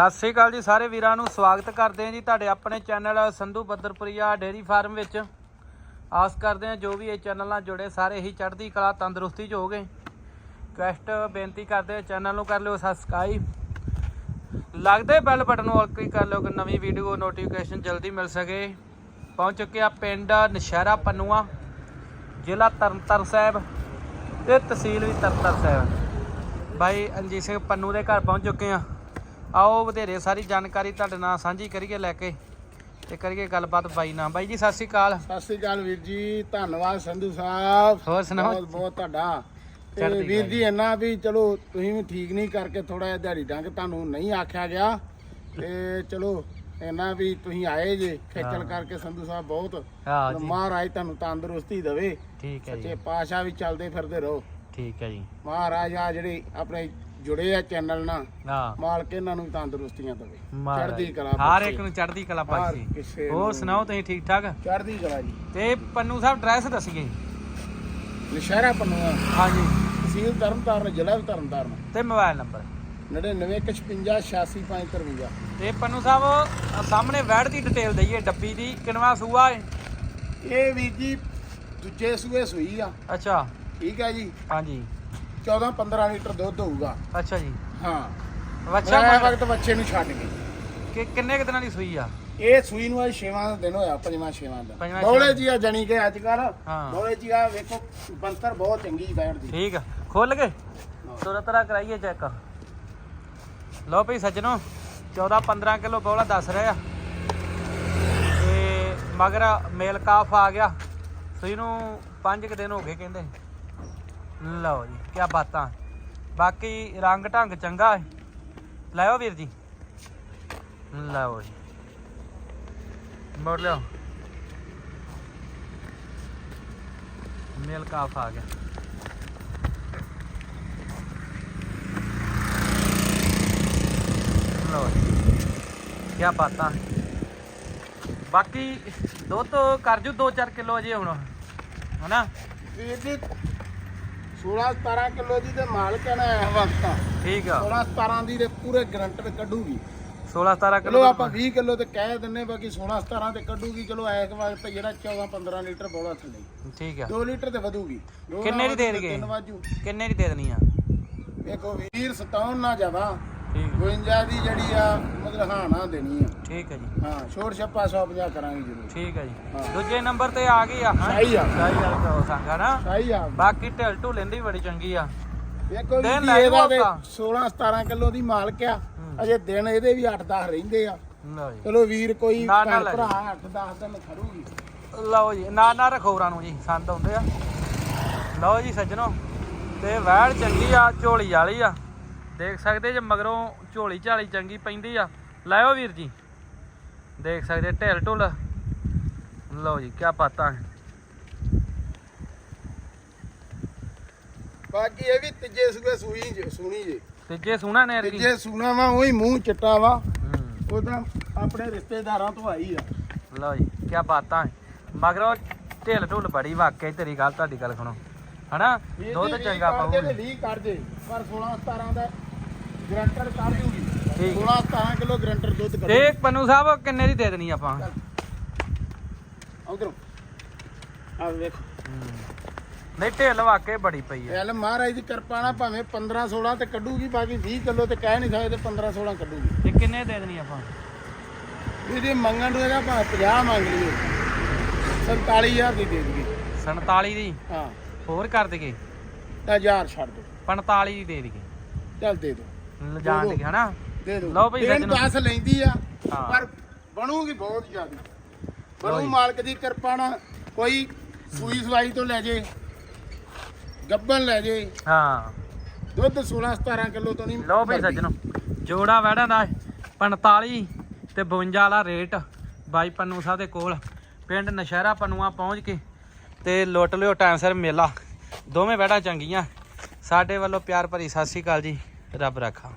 ਸਤਿ ਸ੍ਰੀ ਅਕਾਲ ਜੀ ਸਾਰੇ ਵੀਰਾਂ ਨੂੰ ਸਵਾਗਤ ਕਰਦੇ ਹਾਂ ਜੀ ਤੁਹਾਡੇ ਆਪਣੇ channel Sandhu Badarpuria dairy farm ਵਿੱਚ। ਆਸ ਕਰਦੇ ਹਾਂ ਜੋ ਵੀ ਇਹ ਚੈਨਲ ਨਾਲ ਜੁੜੇ ਸਾਰੇ ਹੀ ਚੜ੍ਹਦੀ ਕਲਾ ਤੰਦਰੁਸਤੀ ਚ ਹੋਗੇ ਕੈਸਟ ਬੇਨਤੀ ਕਰਦੇ ਹਾਂ ਚੈਨਲ ਨੂੰ ਕਰ ਲਿਓ ਸਬਸਕ੍ਰਾਈਬ ਲੱਗਦੇ ਬੈਲ ਬਟਨ ਨੂੰ ਕਲਿੱਕ ਕਰ ਲਿਓ ਕਿ ਨਵੀਂ ਵੀਡੀਓ ਨੋਟੀਫਿਕੇਸ਼ਨ ਜਲਦੀ ਮਿਲ ਸਕੇ। ਪਹੁੰਚ ਚੁੱਕੇ ਆ ਪਿੰਡ ਨਸ਼ਹਿਰਾ ਪੰਨੂਆ, ਜ਼ਿਲ੍ਹਾ ਤਰਨਤਾਰਨ ਸਾਹਿਬ ਤੇ ਤਹਿਸੀਲ ਵੀ ਤਰਨਤਾਰਨ ਸਾਹਿਬ। ਭਾਈ ਅਨਜੀਤ ਸਿੰਘ ਪੰਨੂ ਦੇ ਘਰ ਪਹੁੰਚ ਚੁੱਕੇ ਆ ਆਓ ਵਧੇਰੇ ਸਾਰੀ ਜਾਣਕਾਰੀ ਤੁਹਾਡੇ ਨਾਲ ਸਾਂਝੀ ਕਰੀਏ ਲੈ ਕੇ ਤੇ ਕਰੀਏ ਗੱਲਬਾਤ ਬਾਈ ਨਾਲ। ਬਾਈ ਜੀ ਸਤਿ ਸ਼੍ਰੀ ਅਕਾਲ। ਸਤਿ ਸ੍ਰੀ ਅਕਾਲ ਵੀਰ ਜੀ ਧੰਨਵਾਦ ਸੰਧੂ ਸਾਹਿਬ। ਹੋਰ ਸੁਣਾਓ? ਬਹੁਤ ਬਹੁਤ ਤੁਹਾਡਾ। ਤੇ ਵੀਰ ਜੀ ਇੰਨਾ ਵੀ ਚਲੋ ਤੁਸੀਂ ਵੀ ਠੀਕ ਨਹੀਂ ਕਰਕੇ ਥੋੜਾ ਜਿਹਾ ਦਿਹਾੜੀ ਡੰਗ ਤੁਹਾਨੂੰ ਨਹੀਂ ਆਖਿਆ ਗਿਆ। ਤੇ ਚਲੋ ਇੰਨਾ ਵੀ ਤੁਸੀਂ ਆਏ ਜੇ ਖੇਚਲ। ਕਰਕੇ ਸੰਧੂ ਸਾਹਿਬ ਬਹੁਤ। ਮਹਾਰਾਜ ਤੁਹਾਨੂੰ ਤੰਦਰੁਸਤੀ ਦੇਵੇ। ਠੀਕ ਹੈ ਸੱਚੇ ਜੀ। ਪਾਸ਼ਾ ਵੀ ਚੱਲਦੇ ਫਿਰਦੇ ਰਹੋ। ਠੀਕ ਹੈ ਜੀ। ਮਹਾਰਾਜ ਆ ਜਿਹੜੇ ਆਪਣੇ ਜੁੜੇ ਆ ਚੈਨਲ ਨਾਲ ਹਾਂ। ਮਾਲਕ ਇਹਨਾਂ ਨੂੰ ਵੀ ਤੰਦਰੁਸਤੀਆਂ ਦੇਵੇ। ਚੜ੍ਹਦੀ ਕਲਾ ਹਰ। ਇੱਕ ਨੂੰ ਚੜ੍ਹਦੀ ਕਲਾ ਕਿਸੇ ਹੋਰ। ਸੁਣਾਓ ਤੁਸੀਂ ਠੀਕ ਠਾਕ? ਚੜ੍ਹਦੀ ਕਲਾ ਜੀ। ਤੇ ਪੰਨੂ ਸਾਹਿਬ ਡਰੈਸ ਦੱਸੀਏ। ਨਸ਼ਹਿਰਾ ਪੰਨੂਆ ਹਾਂਜੀ। ਤਹਿਸੀਲ ਤਰਨਤਾਰਨ ਜ਼ਿਲ੍ਹਾ ਵੀ ਤਰਨਤਾਰਨ। ਤੇ ਮੋਬਾਈਲ ਨੰਬਰ। 9955 ਤੇ ਪੰਨੂ ਸਾਹਿਬ ਸਾਹਮਣੇ ਵੈੜ ਦੀ ਡਿਟੇਲ ਦਈਏ ਡੱਬੀ ਦੀ। ਕਿਨਵਾ ਸੂਆ ਇਹ ਵੀਰ ਜੀ ਦੂਜੇ ਸੂਏ ਸੂਈ ਆ। ਅੱਛਾ। ਠੀਕ ਹੈ ਜੀ। ਹਾਂਜੀ। 14 15 ਲੀਟਰ ਦੁੱਧ ਹੋਊਗਾ। ਅੱਛਾ ਜੀ। ਹਾਂ। ਅੱਛਾ ਮੈਂ ਵਕਤ ਬੱਚੇ ਨੂੰ ਛੱਡ ਕੇ। ਕਿ ਕਿੰਨੇ ਕੁ ਦਿਨਾਂ ਦੀ ਸੂਈ ਆ? ਇਹ ਸੂਈ ਨੂੰ ਅੱਜ ਛੇਵਾਂ ਦਾ ਦਿਨ ਹੋਇਆ ਪੰਜਵਾਂ ਛੇਵਾਂ ਦਾ ਪੰਜਵਾਂ ਬੋਲੇ। ਜੀ ਆ ਜਣੀ ਕੇ ਅੱਜ ਕੱਲ ਹਾਂ। ਬੋਲੇ ਜੀ ਆ ਵੇਖੋ ਬੰਤਰ ਬਹੁਤ ਚੰਗੀ ਬੈਠਦੀ। ਠੀਕ ਆ। ਖੋਲ ਕੇ। ਤੁਰਾ ਤਰਾ ਕਰਾਈਏ ਚੈੱਕ ਲਓ ਭਈ ਸੱਜਣੋ 14 15 ਕਿਲੋ ਬੋਲਾ ਦੱਸ ਰਿਹਾ ਤੇ ਮਗਰ ਮੇਲ ਕਾਫ ਆ ਗਿਆ। ਸੂਈ ਨੂੰ 5 ਕੁ ਦਿਨ ਹੋ ਗਏ ਕਹਿੰਦੇ। ਲਓ ਜੀ ਕੀ ਬਾਤਾਂ। ਬਾਕੀ ਰੰਗ ਢੰਗ ਚੰਗਾ ਹੈ। ਲਾਓ ਵੀਰ ਜੀ। ਲਓ ਜੀ। ਮੋੜ ਲਿਓ। ਮੇਲ ਕਾਫ ਆ ਗਿਆ। ਲਓ ਜੀ। ਕੀ ਬਾਤਾਂ। ਬਾਕੀ ਦੁੱਧ ਕਰ ਜੂ 2-4 ਕਿਲੋ ਅਜੇ ਹੁਣ। ਹਨਾ? ਵੀਰ ਜੀ 16 17 ਕਿਲੋ ਦੀ ਤੇ ਮਾਲਕ ਹੈ ਇਸ ਵਕਤ। ਠੀਕ ਆ। 16 17 ਦੀ ਤੇ ਪੂਰੇ ਗਰੰਟਰ ਕੱਢੂਗੀ। 16-17 ਕਿਲੋ ਚਲੋ ਆਪਾਂ 20 ਕਿਲੋ ਤੇ ਕਹਿ ਦਿੰਨੇ ਬਾਕੀ 16 17 ਤੇ ਕੱਢੂਗੀ। ਚਲੋ ਐਸ ਵਕਤ ਜਿਹੜਾ 14 15 ਲੀਟਰ ਬੋਲਾ ਥੱਲੇ। ਠੀਕ ਆ। 2 ਲੀਟਰ ਤੇ ਵਧੂਗੀ। ਦੋ ਕਿੰਨੇ ਦੀ ਦੇ? ਤਿੰਨ ਵਾਜੂ। ਕਿੰਨੇ ਦੀ ਦੇ ਦੇਣੀ ਆ? ਦੇਖੋ ਵੀਰ 57 ਨਾ ਠੀਕ 52 ਦੀ ਜਿਹੜੀ ਆ ਮਤਲਬ ਹਾਂ ਨਾ ਦੇਣੀ ਆ। ਠੀਕ ਹੈ ਜੀ। ਹਾਂ ਛੋੜ ਛੱਪਾ 150 ਕਰਾਂਗੇ ਜ਼ਰੂਰ। ਠੀਕ ਹੈ ਜੀ। ਦੂਜੇ ਨੰਬਰ ਤੇ ਆ ਗਈ ਆ ਹਾਂ ਸਹੀ ਆ। ਸਹੀ ਆ ਕਹੋ ਸੰਗਾ ਨਾ ਸਹੀ ਆ। ਬਾਕੀ ਢਿਲ ਢੁ ਲੈਂਦੀ ਬੜੀ ਚੰਗੀ ਆ। ਦੇਖੋ ਦਿਨ ਜੀ ਲੈ ਇਹਦਾ ਤੇ ਜਾਓ 16 17 ਕਿਲੋ ਦੀ ਮਾਲਕ ਆ। ਹੂੰ। ਅਜੇ ਦਿਨ ਇਹਦੇ ਵੀ 8 10 ਰਹਿੰਦੇ ਆ। ਲਓ ਜੀ। ਚਲੋ ਵੀਰ ਕੋਈ ਨਾ, ਨਾ ਭੈਣ ਲੈ ਭਰਾ 8 10 ਦਿਨ ਖੜੂਗੀ। ਲਓ ਜੀ ਨਾ ਨਾ ਰਖੋਰਾਂ ਨੂੰ ਜੀ ਸੰਦ ਆਉਂਦੇ ਆ। ਲਓ ਜੀ ਸੱਜਣੋ ਤੇ ਵੈੜ ਚੰਗੀ ਆ ਝੋਲੀ ਵਾਲੀ ਆ। ਦੇਖ ਸਕਦੇ ਜੇ ਮਗਰੋਂ ਝੋਲੀ ਝਾਲੀ ਚੰਗੀ ਪੈਂਦੀ ਆ। ਲਾਇਓ ਵੀਰ ਜੀ। ਦੇਖ ਸਕਦੇ ਢਿਲ ਢੁਲ। ਲਓ ਜੀ ਕੀ ਪਤਾ ਬਾਕੀ ਇਹ ਵੀ ਤੀਜੇ ਸੂਏ ਸੂਈ ਜੇ ਸੁਣੀ ਜੇ। ਤੀਜੇ ਸੋਹਣਾ ਨੇ ਅਰਗੀ ਤੀਜੇ ਸੂਣਾ ਵਾ ਉਹੀ ਮੂੰਹ ਚਿੱਟਾ ਵਾ। ਉਹਦਾ ਆਪਣੇ ਰਿਸ਼ਤੇਦਾਰਾਂ ਤੋਂ ਆਈ ਆ। ਲਓ ਜੀ ਕੀ ਬਾਤਾਂ ਮਗਰੋਂ ਢਿਲ ਢੁਲ ਬੜੀ ਵਾਕਿਆ ਤੇਰੀ ਗੱਲ ਤੁਹਾਡੀ ਗੱਲ ਸੁਣੋ। ਹਨਾ? ਦੁੱਧ ਚੰਗਾ ਵੀਹ ਕਰਦੇ ਤੇ ਪਾਉ 20 ਕਰ ਪਰ 16 17 ਦਾ ਗਰੰਟਰ ਕਰ ਦੂਗੀ ਠੀਕ। 16 17 ਕਿਲੋ ਗਰੰਟਰ ਦੁੱਧ ਕਰ ਤੇ ਪੰਨੂ ਸਾਹਿਬ ਕਿੰਨੇ ਦੀ ਦੇ ਦੇਣੀ ਆਪਾਂ? ਉਧਰੋਂ। ਆ ਵੇਖੋ। ਨਹੀਂ ਢਿੱਲ ਬੜੀ ਪਈ ਐਲ ਮਹਾਰਾਜ ਦੀ ਕਿਰਪਾ ਨਾਲ ਭਾਵੇਂ 15 16 ਤੇ ਕੱਢੂਗੀ ਬਾਕੀ 20 ਕਿਲੋ ਤੇ ਕਹਿ ਨਹੀਂ ਸਕਦੇ 15 16 ਕੱਢੂਗੀ। ਤੇ ਕਿੰਨੇ ਦੇ ਦੇਣੀ ਆਪਾਂ? ਇਹਦੀ ਮੰਗਣ ਨੂੰ ਇਹਦਾ ਭਾਵੇਂ 50 ਮੰਗ ਲਈਏ। 47000 ਦੀ ਦੇ ਦਈਏ। 47 ਦੀ? ਹਾਂ। ਹੋਰ ਕਰ ਦਈਏ। ਤਾਂ 1000 ਛੱਡ ਦੋ 45 ਦੀ ਦੇ ਦਈਏ। ਚੱਲ ਦੇ ਦੋ ਲਿਜਾਣ ਦੀ ਹਨਾ? ਦੇ ਦੋ। ਲਓ ਭਈ ਸੱਜਣੋ। 10 ਲੈਂਦੀ ਆ ਹਾਂ। ਪਰ ਬਣੂਗੀ ਬਹੁਤ ਜ਼ਿਆਦਾ। ਲਓ ਬਣੂ ਜੀ। ਮਾਲਕ ਦੀ ਕਿਰਪਾ ਨਾਲ ਕੋਈ ਸੂਈ ਸਵਾਈ ਤੋਂ ਲੈ ਜੇ ਗੱਬਨ ਲੈ ਜੇ। ਹਾਂ। ਦੁੱਧ 16 17 ਕਿਲੋ ਤੋਂ ਨਹੀਂ ਲਓ ਭਈ। ਸੱਜਣੋ ਜੋੜਾ ਵੜਾਂ ਦਾ 45 ਤੇ 52 ਵਾਲਾ ਰੇਟ ਬਾਈ ਪੰਨੂ ਸਾਹਿਬ ਦੇ ਕੋਲ। ਪਿੰਡ ਨਸ਼ਹਿਰਾ ਪੰਨੂਆ ਪਹੁੰਚ ਕੇ ਤੇ ਲੁੱਟ ਲਿਓ ਟਾਈਮ ਸਿਰ ਮੇਲਾ। ਦੋਵੇਂ ਵੜਾ ਚੰਗੀਆਂ। ਸਾਡੇ ਵੱਲੋਂ ਪਿਆਰ ਭਰੀ ਸਤਿ ਸ੍ਰੀ ਅਕਾਲ ਜੀ। ਰੱਬ ਰੱਖਾ।